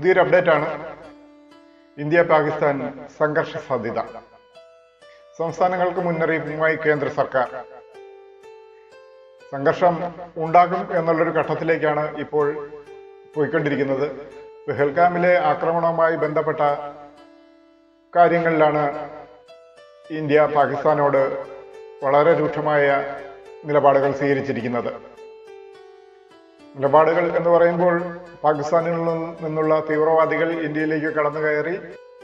പുതിയൊരു അപ്ഡേറ്റ് ആണ്. ഇന്ത്യ പാകിസ്ഥാൻ സംഘർഷ സാധ്യത. സംസ്ഥാനങ്ങൾക്ക് മുന്നറിയിപ്പുമായി കേന്ദ്ര സർക്കാർ. സംഘർഷം ഉണ്ടാകും എന്നുള്ളൊരു ഘട്ടത്തിലേക്കാണ് ഇപ്പോൾ പോയിക്കൊണ്ടിരിക്കുന്നത്. പെഹൽഗാമിലെ ആക്രമണവുമായി ബന്ധപ്പെട്ട കാര്യങ്ങളിലാണ് ഇന്ത്യ പാകിസ്ഥാനോട് വളരെ രൂക്ഷമായ നിലപാടുകൾ സ്വീകരിച്ചിരിക്കുന്നത്. നിലപാടുകൾ എന്ന് പറയുമ്പോൾ പാകിസ്ഥാനിൽ നിന്നുള്ള തീവ്രവാദികൾ ഇന്ത്യയിലേക്ക് കടന്നു കയറി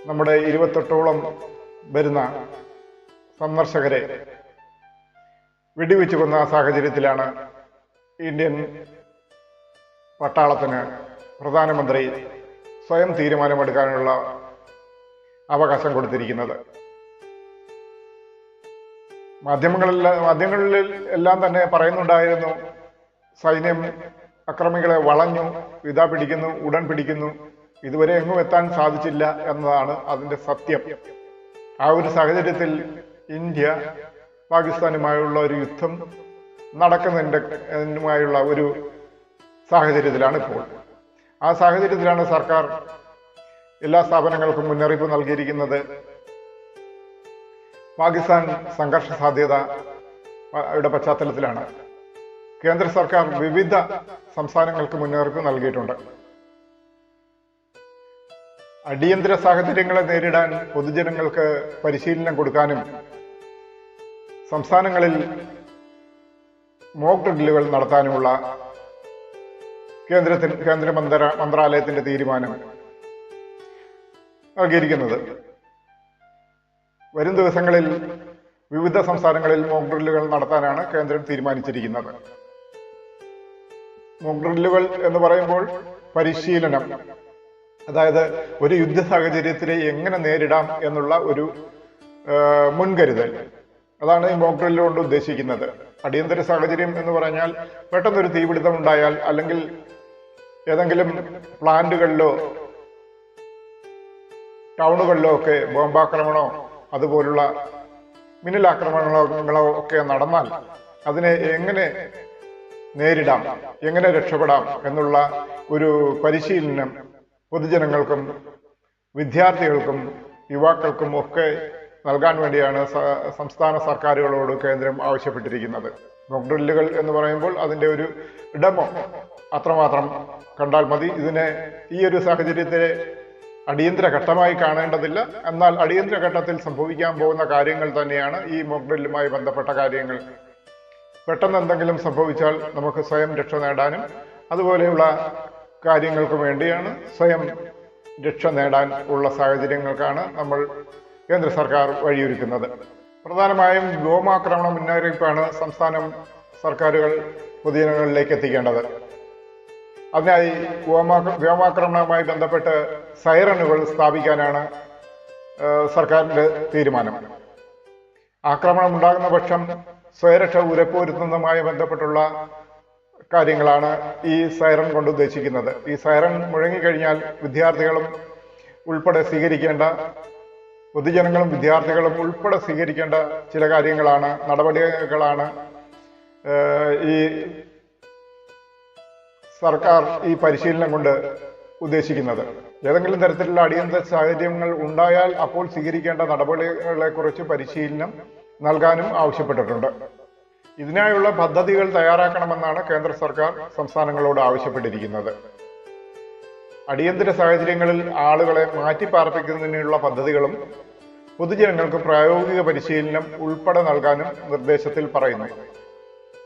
നമ്മുടെ ഇരുപത്തെട്ടോളം വരുന്ന സന്ദർശകരെ വെടിവെച്ചു കൊന്ന സാഹചര്യത്തിലാണ് ഇന്ത്യൻ പട്ടാളത്തിന് പ്രധാനമന്ത്രി സ്വയം തീരുമാനമെടുക്കാനുള്ള അവകാശം കൊടുത്തിരിക്കുന്നത്. മാധ്യമങ്ങളിൽ മാധ്യമങ്ങളിൽ എല്ലാം തന്നെ പറയുന്നുണ്ടായിരുന്നു സൈന്യം അക്രമികളെ വളഞ്ഞു ഇതാ പിടിക്കുന്നു ഉടൻ പിടിക്കുന്നു. ഇതുവരെ എങ്ങും എത്താൻ സാധിച്ചില്ല എന്നതാണ് അതിന്റെ സത്യം. ആ ഒരു സാഹചര്യത്തിൽ ഇന്ത്യ പാകിസ്ഥാനുമായുള്ള ഒരു യുദ്ധം നടക്കുന്നതിന്റെയുമായുള്ള ഒരു സാഹചര്യത്തിലാണ് ഇപ്പോൾ. ആ സാഹചര്യത്തിലാണ് സർക്കാർ എല്ലാ സ്ഥാപനങ്ങൾക്കും മുന്നറിയിപ്പ് നൽകിയിരിക്കുന്നത്. പാകിസ്ഥാൻ സംഘർഷ സാധ്യത യുടെ പശ്ചാത്തലത്തിലാണ്. കേന്ദ്ര സർക്കാർ വിവിധ സംസ്ഥാനങ്ങൾക്ക് മുന്നറിയിപ്പ് നൽകിയിട്ടുണ്ട്. അടിയന്തര സാഹചര്യങ്ങളെ നേരിടാൻ പൊതുജനങ്ങൾക്ക് പരിശീലനം കൊടുക്കാനും സംസ്ഥാനങ്ങളിൽ മോക്ക് ഡ്രില്ലുകൾ നടത്താനുമുള്ള കേന്ദ്രത്തിന് കേന്ദ്ര മന്ത്ര മന്ത്രാലയത്തിന്റെ തീരുമാനം നൽകിയിരിക്കുന്നത്. വരും ദിവസങ്ങളിൽ വിവിധ സംസ്ഥാനങ്ങളിൽ മോക്ക് ഡ്രില്ലുകൾ നടത്താനാണ് കേന്ദ്രം തീരുമാനിച്ചിരിക്കുന്നത്. ഡ്രില്ലുകൾ എന്ന് പറയുമ്പോൾ പരിശീലനം. അതായത് ഒരു യുദ്ധ സാഹചര്യത്തിലെ എങ്ങനെ നേരിടാം എന്നുള്ള ഒരു മുൻകരുതൽ. അതാണ് ഈ മോക്ക് ഡ്രില്ല് കൊണ്ട് ഉദ്ദേശിക്കുന്നത്. അടിയന്തര സാഹചര്യം എന്ന് പറഞ്ഞാൽ പെട്ടെന്നൊരു തീപിടുത്തം ഉണ്ടായാൽ അല്ലെങ്കിൽ ഏതെങ്കിലും പ്ലാന്റുകളിലോ ടൗണുകളിലോ ഒക്കെ ബോംബാക്രമണോ അതുപോലുള്ള മിന്നലാക്രമണങ്ങളോ ഒക്കെ നടന്നാൽ അതിനെ എങ്ങനെ നേരിടാം എങ്ങനെ രക്ഷപ്പെടാം എന്നുള്ള ഒരു പരിശീലനം പൊതുജനങ്ങൾക്കും വിദ്യാർത്ഥികൾക്കും യുവാക്കൾക്കും ഒക്കെ നൽകാൻ വേണ്ടിയാണ് സംസ്ഥാന സർക്കാരുകളോട് കേന്ദ്രം ആവശ്യപ്പെട്ടിരിക്കുന്നത്. മോക്ക് ഡ്രില്ലുകൾ എന്ന് പറയുമ്പോൾ അതിന്റെ ഒരു ഇടമോ? അത്രമാത്രം കണ്ടാൽ മതി. ഇതിനെ ഈ ഒരു സാഹചര്യത്തിൽ അടിയന്തര ഘട്ടമായി കാണേണ്ടതില്ല. എന്നാൽ അടിയന്തര ഘട്ടത്തിൽ സംഭവിക്കാൻ പോകുന്ന കാര്യങ്ങൾ തന്നെയാണ് ഈ മോക്ക് ഡ്രില്ലുമായി ബന്ധപ്പെട്ട കാര്യങ്ങൾ പെട്ടെന്ന് എന്തെങ്കിലും സംഭവിച്ചാൽ നമുക്ക് സ്വയം രക്ഷ നേടാനും അതുപോലെയുള്ള കാര്യങ്ങൾക്ക് വേണ്ടിയാണ് സ്വയം രക്ഷ നേടാൻ ഉള്ള സാഹചര്യങ്ങൾക്കാണ് നമ്മൾ കേന്ദ്ര സർക്കാർ വഴിയൊരുക്കുന്നത്. പ്രധാനമായും വ്യോമാക്രമണ മുന്നറിയിപ്പാണ് സംസ്ഥാനം സർക്കാരുകൾ പൊതുജനങ്ങളിലേക്ക് എത്തിക്കേണ്ടത്. അതിനായി വ്യോമാ- വ്യോമാക്രമണവുമായി ബന്ധപ്പെട്ട് സൈറണുകൾ സ്ഥാപിക്കാനാണ് സർക്കാരിന്റെ തീരുമാനം. ആക്രമണം ഉണ്ടാകുന്ന പക്ഷം സ്വയരക്ഷ ഉരപ്പുവരുത്തുന്നതുമായി ബന്ധപ്പെട്ടുള്ള കാര്യങ്ങളാണ് ഈ സൈറൺ കൊണ്ട് ഉദ്ദേശിക്കുന്നത്. ഈ സൈറൺ മുഴങ്ങിക്കഴിഞ്ഞാൽ വിദ്യാർത്ഥികളും ഉൾപ്പെടെ സ്വീകരിക്കേണ്ട പൊതുജനങ്ങളും വിദ്യാർത്ഥികളും ഉൾപ്പെടെ സ്വീകരിക്കേണ്ട ചില കാര്യങ്ങളാണ് നടപടികളാണ് ഈ സർക്കാർ ഈ പരിശീലനം കൊണ്ട് ഉദ്ദേശിക്കുന്നത്. ഏതെങ്കിലും തരത്തിലുള്ള അടിയന്തര സാഹചര്യങ്ങൾ ഉണ്ടായാൽ അപ്പോൾ സ്വീകരിക്കേണ്ട നടപടികളെക്കുറിച്ച് പരിശീലനം നൽകാനും ആവശ്യപ്പെട്ടിട്ടുണ്ട്. ഇതിനായുള്ള പദ്ധതികൾ തയ്യാറാക്കണമെന്നാണ് കേന്ദ്ര സർക്കാർ സംസ്ഥാനങ്ങളോട് ആവശ്യപ്പെട്ടിരിക്കുന്നത്. അടിയന്തര സാഹചര്യങ്ങളിൽ ആളുകളെ മാറ്റിപ്പാർപ്പിക്കുന്നതിനുള്ള പദ്ധതികളും പൊതുജനങ്ങൾക്ക് പ്രായോഗിക പരിശീലനം ഉൾപ്പെടെ നൽകാനും നിർദ്ദേശത്തിൽ പറയുന്നു.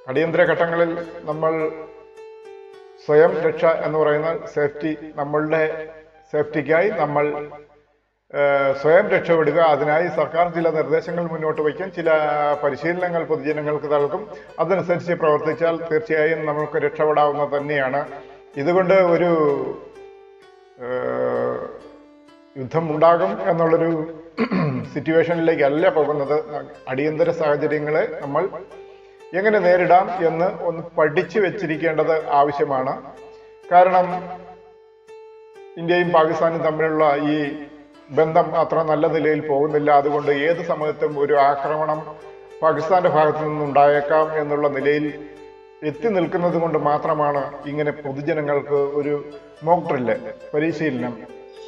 അടിയന്തര ഘട്ടങ്ങളിൽ നമ്മൾ സ്വയം രക്ഷ എന്ന് പറയുന്ന സേഫ്റ്റി നമ്മളുടെ സേഫ്റ്റിക്കായി നമ്മൾ സ്വയം രക്ഷപ്പെടുക. അതിനായി സർക്കാർ ചില നിർദ്ദേശങ്ങൾ മുന്നോട്ട് വയ്ക്കും. ചില പരിശീലനങ്ങൾ പൊതുജനങ്ങൾക്ക് നൽകും. അതനുസരിച്ച് പ്രവർത്തിച്ചാൽ തീർച്ചയായും നമുക്ക് രക്ഷപ്പെടാവുന്ന തന്നെയാണ്. ഇതുകൊണ്ട് ഒരു യുദ്ധം ഉണ്ടാകും എന്നുള്ളൊരു സിറ്റുവേഷനിലേക്കല്ല പോകുന്നത്. അടിയന്തര സാഹചര്യങ്ങളെ നമ്മൾ എങ്ങനെ നേരിടാം എന്ന് ഒന്ന് പഠിച്ചു വെച്ചിരിക്കേണ്ടത് ആവശ്യമാണ്. കാരണം ഇന്ത്യയും പാകിസ്ഥാനും തമ്മിലുള്ള ഈ ബന്ധം അത്ര നല്ല നിലയിൽ പോകുന്നില്ല. അതുകൊണ്ട് ഏത് സമയത്തും ഒരു ആക്രമണം പാകിസ്ഥാന്റെ ഭാഗത്തു നിന്നുണ്ടായേക്കാം എന്നുള്ള നിലയിൽ എത്തി നിൽക്കുന്നത് കൊണ്ട് മാത്രമാണ് ഇങ്ങനെ പൊതുജനങ്ങൾക്ക് ഒരു മോക്ക് പരിശീലനം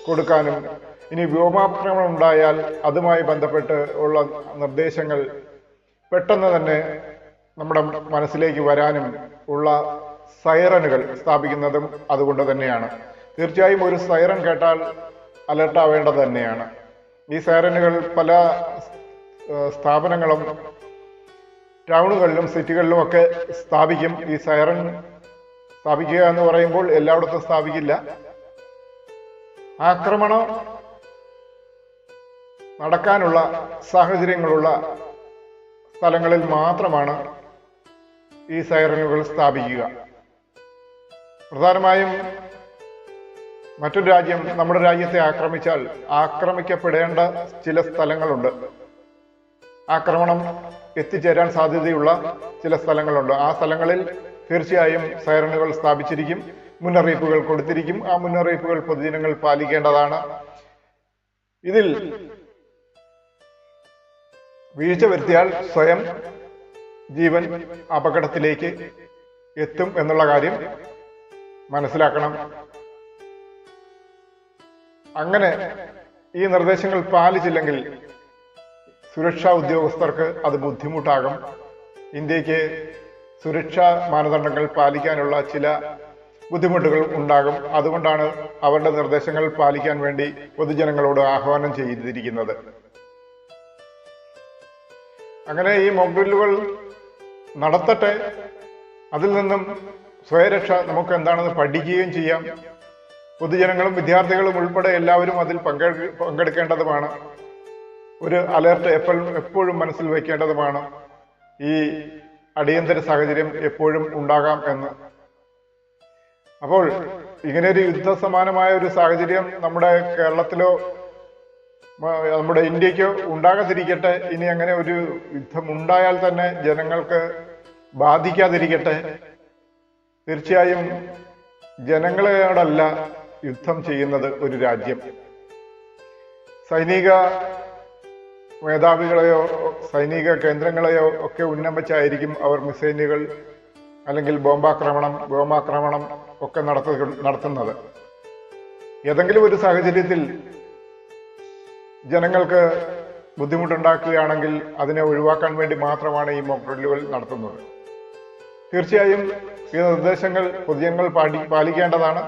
കൊടുക്കാനും ഇനി വ്യോമാക്രമണം ഉണ്ടായാൽ അതുമായി ബന്ധപ്പെട്ട് ഉള്ള നിർദ്ദേശങ്ങൾ പെട്ടെന്ന് തന്നെ നമ്മുടെ മനസ്സിലേക്ക് വരാനും ഉള്ള സൈറനുകൾ സ്ഥാപിക്കുന്നതും അതുകൊണ്ട് തന്നെയാണ്. തീർച്ചയായും ഒരു സൈറൻ കേട്ടാൽ അലർട്ടാവേണ്ടത് തന്നെയാണ്. ഈ സൈറനുകൾ പല സ്ഥാപനങ്ങളും ടൗണുകളിലും സിറ്റികളിലും ഒക്കെ സ്ഥാപിക്കും. ഈ സൈറൻ സ്ഥാപിക്കുക എന്ന് പറയുമ്പോൾ എല്ലായിടത്തും സ്ഥാപിക്കില്ല. ആക്രമണം നടക്കാനുള്ള സാഹചര്യങ്ങളുള്ള സ്ഥലങ്ങളിൽ മാത്രമാണ് ഈ സൈറനുകൾ സ്ഥാപിക്കുക. പ്രധാനമായും മറ്റൊരു രാജ്യം നമ്മുടെ രാജ്യത്തെ ആക്രമിച്ചാൽ ആക്രമിക്കപ്പെടേണ്ട ചില സ്ഥലങ്ങളുണ്ട്. ആക്രമണം എത്തിച്ചേരാൻ സാധ്യതയുള്ള ചില സ്ഥലങ്ങളുണ്ട്. ആ സ്ഥലങ്ങളിൽ തീർച്ചയായും സൈറണുകൾ സ്ഥാപിച്ചിരിക്കും മുന്നറിയിപ്പുകൾ കൊടുത്തിരിക്കും. ആ മുന്നറിയിപ്പുകൾ പൊതുജനങ്ങൾ പാലിക്കേണ്ടതാണ്. ഇതിൽ വീഴ്ച വരുത്തിയാൽ സ്വയം ജീവൻ അപകടത്തിലേക്ക് എത്തും എന്നുള്ള കാര്യം മനസ്സിലാക്കണം. അങ്ങനെ ഈ നിർദ്ദേശങ്ങൾ പാലിച്ചില്ലെങ്കിൽ സുരക്ഷാ ഉദ്യോഗസ്ഥർക്ക് അത് ബുദ്ധിമുട്ടാകും. ഇന്ത്യയ്ക്ക് സുരക്ഷാ മാനദണ്ഡങ്ങൾ പാലിക്കാനുള്ള ചില ബുദ്ധിമുട്ടുകൾ ഉണ്ടാകും. അതുകൊണ്ടാണ് അവരുടെ നിർദ്ദേശങ്ങൾ പാലിക്കാൻ വേണ്ടി പൊതുജനങ്ങളോട് ആഹ്വാനം ചെയ്തിരിക്കുന്നത്. അങ്ങനെ ഈ മൊബൈലുകൾ നടത്തട്ടെ. അതിൽ നിന്നും സ്വയരക്ഷ നമുക്ക് എന്താണെന്ന് പഠിക്കുകയും ചെയ്യാം. പൊതുജനങ്ങളും വിദ്യാർത്ഥികളും ഉൾപ്പെടെ എല്ലാവരും അതിൽ പങ്കെടു പങ്കെടുക്കേണ്ടതുമാണ്. ഒരു അലേർട്ട് എപ്പോഴും എപ്പോഴും മനസ്സിൽ വയ്ക്കേണ്ടതുമാണ് ഈ അടിയന്തര സാഹചര്യം എപ്പോഴും ഉണ്ടാകാം എന്ന്. അപ്പോൾ ഇങ്ങനെ ഒരു യുദ്ധസമാനമായ ഒരു സാഹചര്യം നമ്മുടെ കേരളത്തിലോ നമ്മുടെ ഇന്ത്യക്കോ ഉണ്ടാകാതിരിക്കട്ടെ. ഇനി അങ്ങനെ ഒരു യുദ്ധം ഉണ്ടായാൽ തന്നെ ജനങ്ങൾക്ക് ബാധിക്കാതിരിക്കട്ടെ. തീർച്ചയായും ജനങ്ങളോടല്ല യുദ്ധം ചെയ്യുന്നത് ഒരു രാജ്യം. സൈനിക മേധാവികളെയോ സൈനിക കേന്ദ്രങ്ങളെയോ ഒക്കെ ഉന്നം വെച്ചായിരിക്കും അവർ മിസൈലുകൾ അല്ലെങ്കിൽ ബോംബാക്രമണം ബോംബാക്രമണം ഒക്കെ നടത്ത നടത്തുന്നത്. ഏതെങ്കിലും ഒരു സാഹചര്യത്തിൽ ജനങ്ങൾക്ക് ബുദ്ധിമുട്ടുണ്ടാക്കുകയാണെങ്കിൽ അതിനെ ഒഴിവാക്കാൻ വേണ്ടി മാത്രമാണ് ഈ മോക്ക് ഡ്രില്ലുകൾ നടത്തുന്നത്. തീർച്ചയായും ഈ നിർദ്ദേശങ്ങൾ പൊതുജനങ്ങൾ പാലിക്കേണ്ടതാണ്.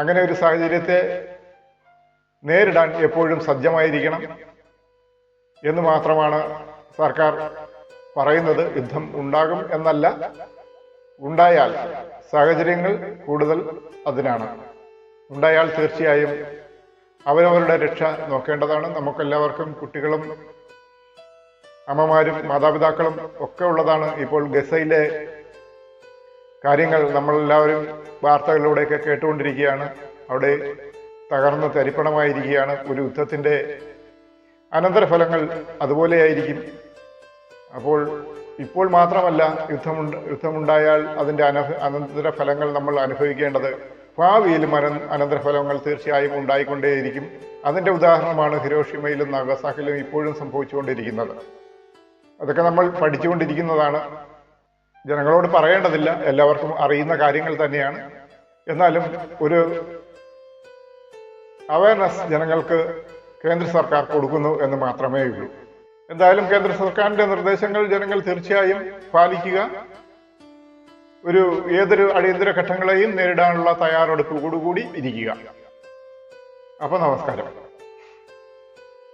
അങ്ങനെ ഒരു സാഹചര്യത്തെ നേരിടാൻ എപ്പോഴും സജ്ജമായിരിക്കണം എന്ന് മാത്രമാണ് സർക്കാർ പറയുന്നത്. യുദ്ധം ഉണ്ടാകും എന്നല്ല ഉണ്ടായാൽ സാഹചര്യങ്ങൾ കൂടുതൽ അതിനാണ്. ഉണ്ടായാൽ തീർച്ചയായും അവരവരുടെ രക്ഷ നോക്കേണ്ടതാണ്. നമുക്കെല്ലാവർക്കും കുട്ടികളും അമ്മമാരും മാതാപിതാക്കളും ഒക്കെ ഉള്ളതാണ് ഇപ്പോൾ ഗസയിലെ കാര്യങ്ങൾ നമ്മളെല്ലാവരും വാർത്തകളിലൂടെയൊക്കെ കേട്ടുകൊണ്ടിരിക്കുകയാണ്. അവിടെ തകർന്ന് തരിപ്പണമായിരിക്കുകയാണ്. ഒരു യുദ്ധത്തിന്റെ അനന്തരഫലങ്ങൾ അതുപോലെയായിരിക്കും. അപ്പോൾ ഇപ്പോൾ മാത്രമല്ല യുദ്ധമുണ്ട് യുദ്ധമുണ്ടായാൽ അതിന്റെ അന അനന്തരഫലങ്ങൾ നമ്മൾ അനുഭവിക്കേണ്ടത് ഭാവിയിലും അന അനന്തരഫലങ്ങൾ തീർച്ചയായും ഉണ്ടായിക്കൊണ്ടേയിരിക്കും. അതിന്റെ ഉദാഹരണമാണ് ഹിരോഷിമയിലും നാഗസാക്കിലും ഇപ്പോഴും സംഭവിച്ചുകൊണ്ടിരിക്കുന്നത്. അതൊക്കെ നമ്മൾ പഠിച്ചുകൊണ്ടിരിക്കുന്നതാണ്. ജനങ്ങളോട് പറയേണ്ടതില്ല. എല്ലാവർക്കും അറിയുന്ന കാര്യങ്ങൾ തന്നെയാണ്. എന്നാലും ഒരു അവയർനെസ് ജനങ്ങൾക്ക് കേന്ദ്ര സർക്കാർ കൊടുക്കുന്നു എന്ന് മാത്രമേ ഉള്ളൂ. എന്തായാലും കേന്ദ്ര സർക്കാരിന്റെ നിർദ്ദേശങ്ങൾ ജനങ്ങൾ തീർച്ചയായും പാലിക്കുക. ഒരു ഏതൊരു അടിയന്തര ഘട്ടങ്ങളെയും നേരിടാനുള്ള തയ്യാറെടുപ്പോടുകൂടി ഇരിക്കുക. അപ്പൊ നമസ്കാരം.